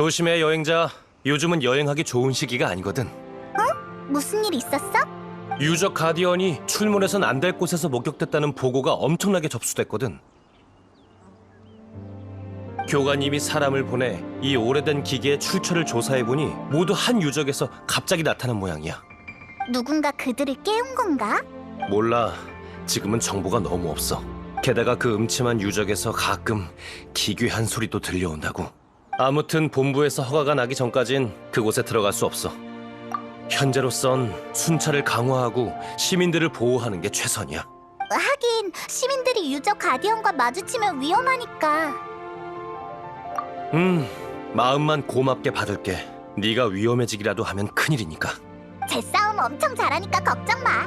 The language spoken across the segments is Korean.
조심해 여행자. 요즘은 여행하기 좋은 시기가 아니거든. 무슨 일 있었어? 유적 가디언이 출몰해선 안 될 곳에서 목격됐다는 보고가 엄청나게 접수됐거든. 교관님이 사람을 보내 이 오래된 기계의 출처를 조사해보니 모두 한 유적에서 갑자기 나타난 모양이야. 누군가 그들을 깨운 건가? 몰라. 지금은 정보가 너무 없어. 게다가 그 음침한 유적에서 가끔 기괴한 소리도 들려온다고. 아무튼 본부에서 허가가 나기 전까진 그곳에 들어갈 수 없어. 현재로선 순찰을 강화하고 시민들을 보호하는 게 최선이야. 하긴 시민들이 유적 가디언과 마주치면 위험하니까. 음, 마음만 고맙게 받을게. 네가 위험해지기라도 하면 큰일이니까. 제 싸움 엄청 잘하니까 걱정 마.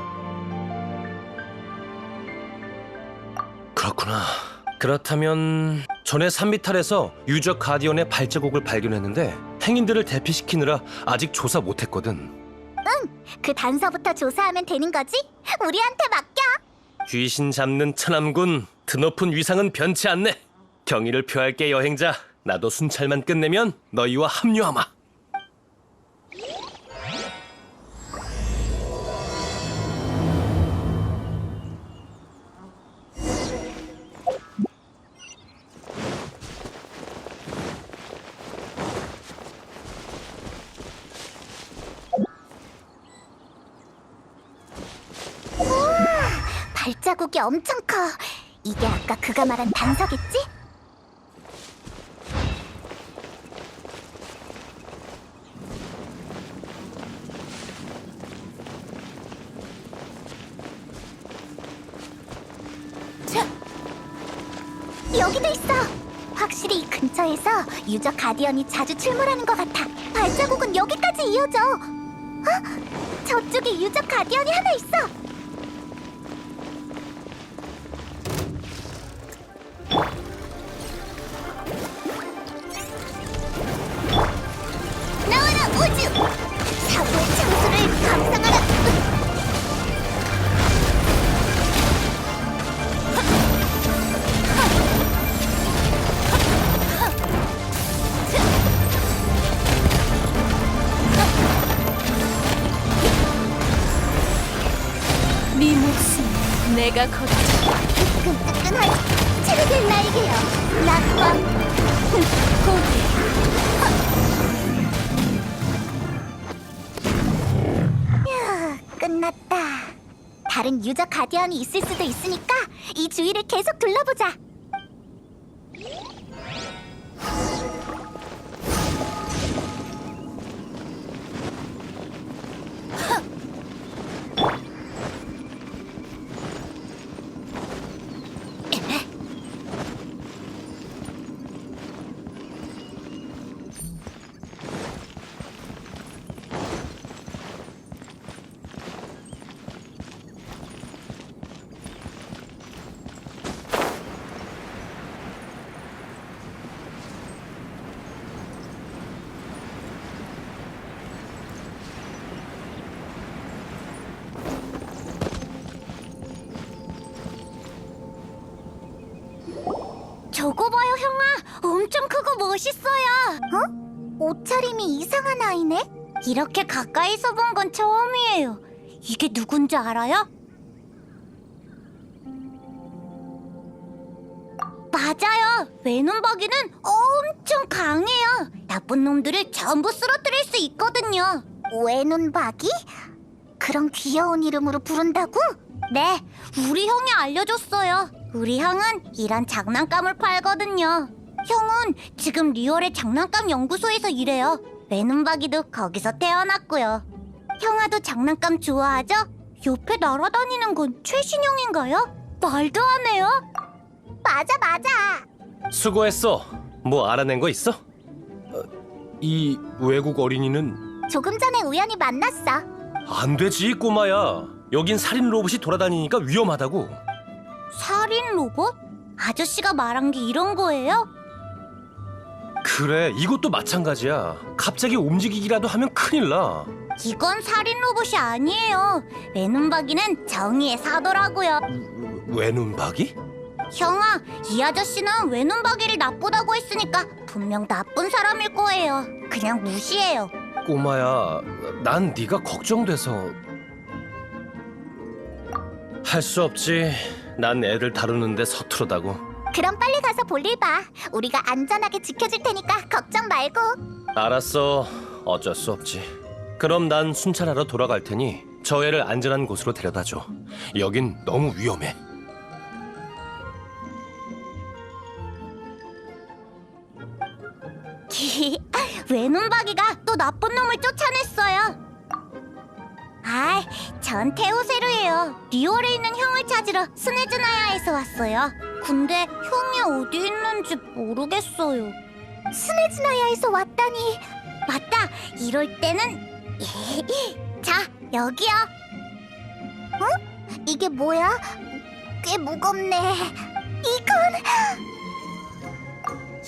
그렇구나. 그렇다면 전에 산미탈에서 유적 가디언의 발자국을 발견했는데 행인들을 대피시키느라 아직 조사 못했거든. 그 단서부터 조사하면 되는 거지? 우리한테 맡겨. 귀신 잡는 천암군 드높은 위상은 변치 않네. 경의를 표할게 여행자. 나도 순찰만 끝내면 너희와 합류하마. 발자국이 엄청 커. 이게 아까 그가 말한 단서겠지? 자, 여기도 있어. 확실히 이 근처에서 유적 가디언이 자주 출몰하는 것 같아. 발자국은 여기까지 이어져. 어? 저쪽에 유적 가디언이 하나 있어. 내가 걸어 뜨끈뜨끈한 체르겔 날개요 낙광 고개 휴, 끝났다. 다른 유적 가디언이 있을 수도 있으니까 이 주위를 계속 둘러보자 멋있어요 어? 옷차림이 이상한 아이네? 이렇게 가까이서 본 건 처음이에요 이게 누군지 알아요? 맞아요 외눈박이는 엄청 강해요 나쁜 놈들을 전부 쓰러뜨릴 수 있거든요 외눈박이? 그런 귀여운 이름으로 부른다고? 네, 우리 형이 알려줬어요. 우리 형은 이런 장난감을 팔거든요. 형은 지금 리얼의 장난감 연구소에서 일해요. 외눈박이도 거기서 태어났고요. 형아도 장난감 좋아하죠? 옆에 날아다니는 건 최신형인가요? 말도 안 해요. 맞아, 맞아. 수고했어. 뭐 알아낸 거 있어? 어, 이 외국 어린이는 조금 전에 우연히 만났어. 안 되지 꼬마야. 여긴 살인 로봇이 돌아다니니까 위험하다고. 살인 로봇? 아저씨가 말한 게 이런 거예요? 그래 이것도 마찬가지야. 갑자기 움직이기라도 하면 큰일 나. 이건 살인 로봇이 아니에요. 외눈박이는 정의의 사도라고요. 외눈박이? 형아, 이 아저씨는 외눈박이를 나쁘다고 했으니까 분명 나쁜 사람일 거예요. 그냥 무시해요. 꼬마야, 난 네가 걱정돼서 할 수 없지. 난 애들 다루는데 서투르다고. 그럼 빨리 가서 볼일 봐. 우리가 안전하게 지켜줄 테니까 걱정 말고. 알았어. 어쩔 수 없지. 그럼 난 순찰하러 돌아갈 테니 저 애를 안전한 곳으로 데려다 줘. 여긴 너무 위험해. 외눈박이가 또 나쁜 놈을 쫓아냈어요. 아, 전 테오세르예요. 리월에 있는 형을 찾으러 스네즈나야에서 왔어요. 근데 형이 어디 있는지 모르겠어요. 스네즈나야에서 왔다니. 맞다. 이럴 때는 자, 여기요. 어? 이게 뭐야? 꽤 무겁네. 이건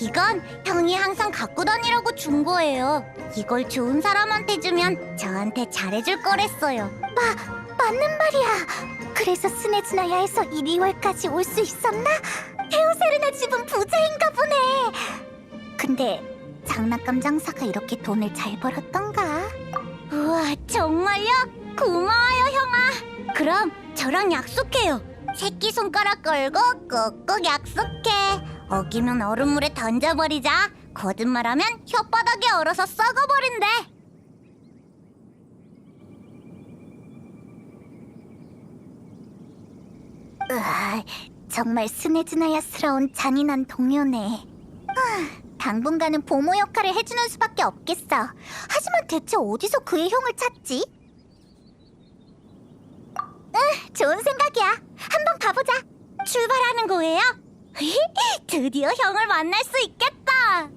이건 형이 항상 갖고 다니라고 준 거예요. 이걸 좋은 사람한테 주면 저한테 잘해줄 거랬어요. 마, 맞는 말이야. 그래서 스네즈나야에서 이 리월까지 올 수 있었나? 헤오세르나 집은 부자인가 보네. 근데 장난감 장사가 이렇게 돈을 잘 벌었던가? 우와, 정말요? 고마워요, 형아. 그럼 저랑 약속해요. 새끼 손가락 걸고 꾹꾹 약속해. 어기면 얼음물에 던져버리자. 거짓말하면 혓바닥에 얼어서 썩어버린대. 으아, 정말 스네즈나야스러운 잔인한 동요네. 아, 당분간은 보모 역할을 해주는 수밖에 없겠어. 하지만 대체 어디서 그의 형을 찾지? 응, 좋은 생각이야. 한번 가보자. 출발하는 거예요? 드디어 형을 만날 수 있겠다.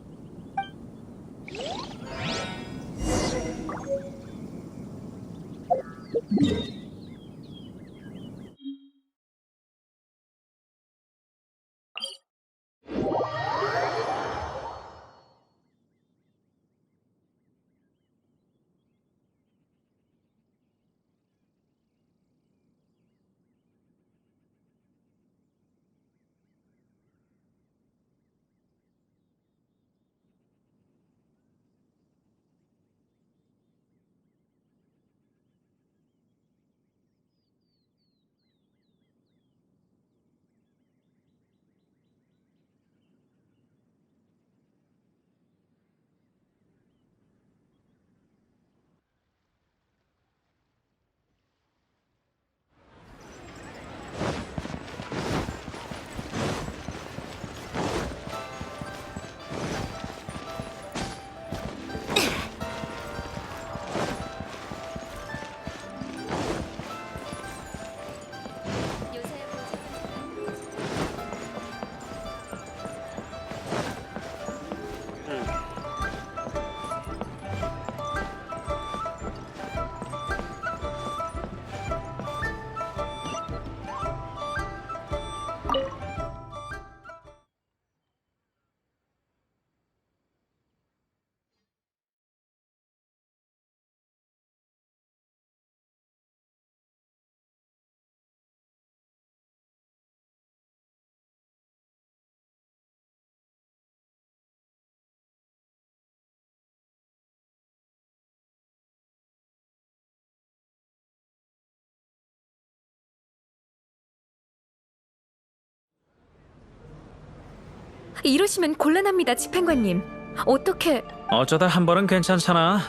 이러시면 곤란합니다, 집행관님. 어떻게 어쩌다 한 번은 괜찮잖아.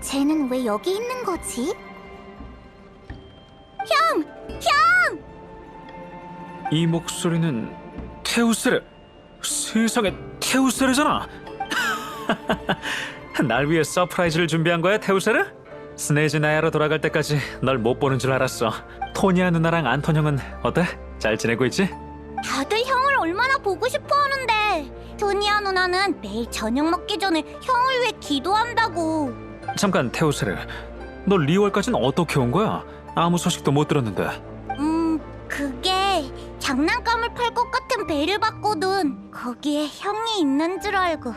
쟤는 왜 여기 있는 거지? 형! 형! 이 목소리는 테우스르. 세상에 테우스르잖아. 날 위해 서프라이즈를 준비한 거야, 테우스르? 스네즈나야로 돌아갈 때까지 널 못 보는 줄 알았어. 토니아 누나랑 안톤 형은 어때? 잘 지내고 있지? 다들 형을 얼마나 보고 싶어 하는데 토니아 누나는 매일 저녁 먹기 전에 형을 위해 기도한다고 잠깐 테우스르. 너 리월까진 어떻게 온 거야? 아무 소식도 못 들었는데. 음 그게 장난감을 팔 것 같은 배를 봤거든 거기에 형이 있는 줄 알고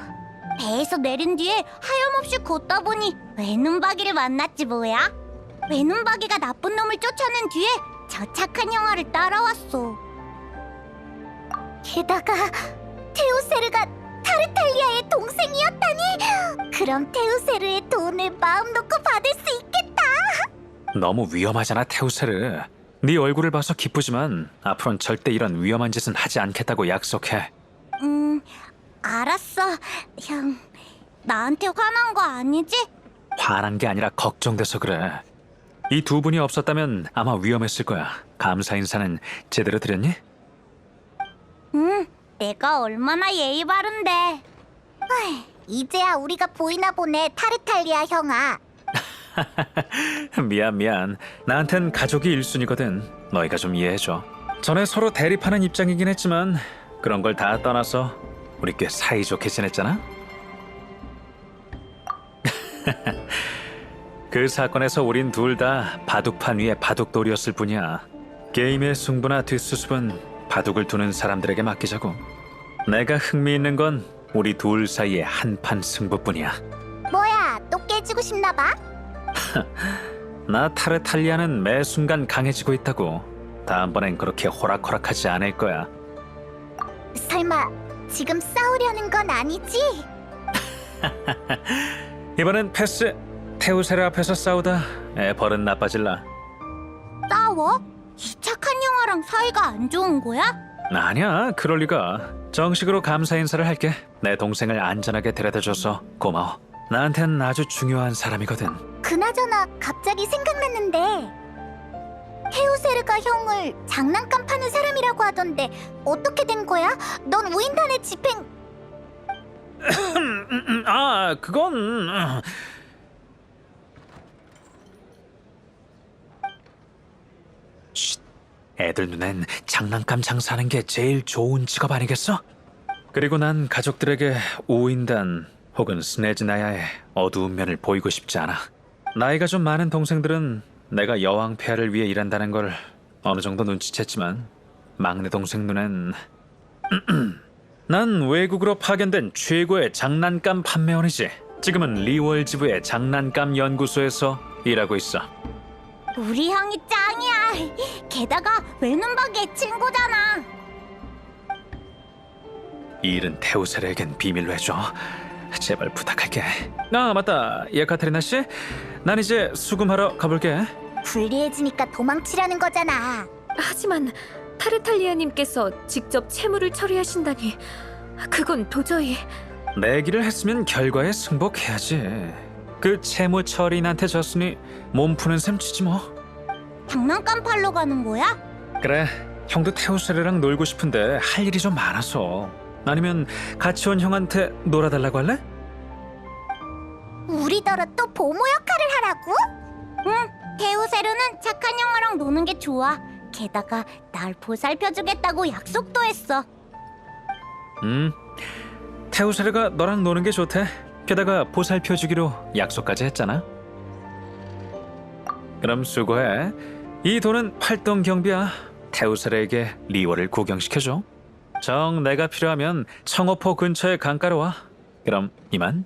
배에서 내린 뒤에 하염없이 걷다 보니 외눈박이를 만났지 뭐야 외눈박이가 나쁜 놈을 쫓아낸 뒤에 저 착한 영화를 따라왔어. 게다가 테오세르가 타르탈리아의 동생이었다니. 그럼 테오세르의 돈을 마음 놓고 받을 수 있겠다. 너무 위험하잖아, 테우세르. 네 얼굴을 봐서 기쁘지만 앞으로는 절대 이런 위험한 짓은 하지 않겠다고 약속해. 음, 알았어. 형, 나한테 화난 거 아니지? 화난 게 아니라 걱정돼서 그래. 이 두 분이 없었다면 아마 위험했을 거야. 감사 인사는 제대로 드렸니? 응, 내가 얼마나 예의 바른데. 헐, 이제야 우리가 보이나 보네, 타르탈리아 형아. 미안 미안. 나한텐 가족이 일순위거든 너희가 좀 이해해줘. 전에 서로 대립하는 입장이긴 했지만 그런 걸 다 떠나서 우리 꽤 사이좋게 지냈잖아? 그 사건에서 우린 둘 다 바둑판 위에 바둑돌이었을 뿐이야. 게임의 승부나 뒷수습은 바둑을 두는 사람들에게 맡기자고. 내가 흥미있는 건 우리 둘 사이의 한판 승부뿐이야. 뭐야, 또 깨지고 싶나 봐? 나 타르탈리아는 매 순간 강해지고 있다고. 다음번엔 그렇게 호락호락하지 않을 거야. 설마 지금 싸우려는 건 아니지? 이번엔 패스. 테우세르 앞에서 싸우다 애 버릇 나빠질라. 싸워? 이 착한 영화랑 사이가 안 좋은 거야? 아니야, 그럴 리가. 정식으로 감사 인사를 할게. 내 동생을 안전하게 데려다줘서 고마워. 나한텐 아주 중요한 사람이거든. 그나저나 갑자기 생각났는데 헤우세르가 형을 장난감 파는 사람이라고 하던데 어떻게 된 거야? 넌 우인단의 집행 음, 음, 아, 그건 음. 쉿. 애들 눈엔 장난감 장사하는 게 제일 좋은 직업 아니겠어? 그리고 난 가족들에게 우인단 혹은 스네즈나야의 어두운 면을 보이고 싶지 않아. 나이가 좀 많은 동생들은 내가 여왕 폐하를 위해 일한다는 걸 어느 정도 눈치챘지만 막내 동생 눈엔 난 외국으로 파견된 최고의 장난감 판매원이지. 지금은 리월 지부의 장난감 연구소에서 일하고 있어. 우리 형이 짱이야 게다가 외눈박이의 친구잖아 이 일은 테우세르에겐 비밀로 해줘. 제발 부탁할게. 아 맞다, 예카테리나 씨. 난 이제 수금하러 가볼게. 불리해지니까 도망치라는 거잖아 하지만 타르탈리아님께서 직접 채무를 처리하신다니 그건 도저히 내기를 했으면 결과에 승복해야지. 그 채무 처리인한테 졌으니 몸 푸는 셈 치지 뭐. 장난감 팔러 가는 거야? 그래, 형도 테우세르랑 놀고 싶은데 할 일이 좀 많아서. 아니면 같이 온 형한테 놀아달라고 할래? 우리더러 또 보모 역할을 하라고? 응, 테우세르는 착한 영화랑 노는 게 좋아. 게다가 날 보살펴주겠다고 약속도 했어. 음, 테우세르가 너랑 노는 게 좋대. 게다가 보살펴 주기로 약속까지 했잖아. 그럼 수고해. 이 돈은 활동 경비야. 테우세르에게 리워를 구경시켜줘. 정 내가 필요하면 청어포 근처의 강가로 와. 그럼 이만.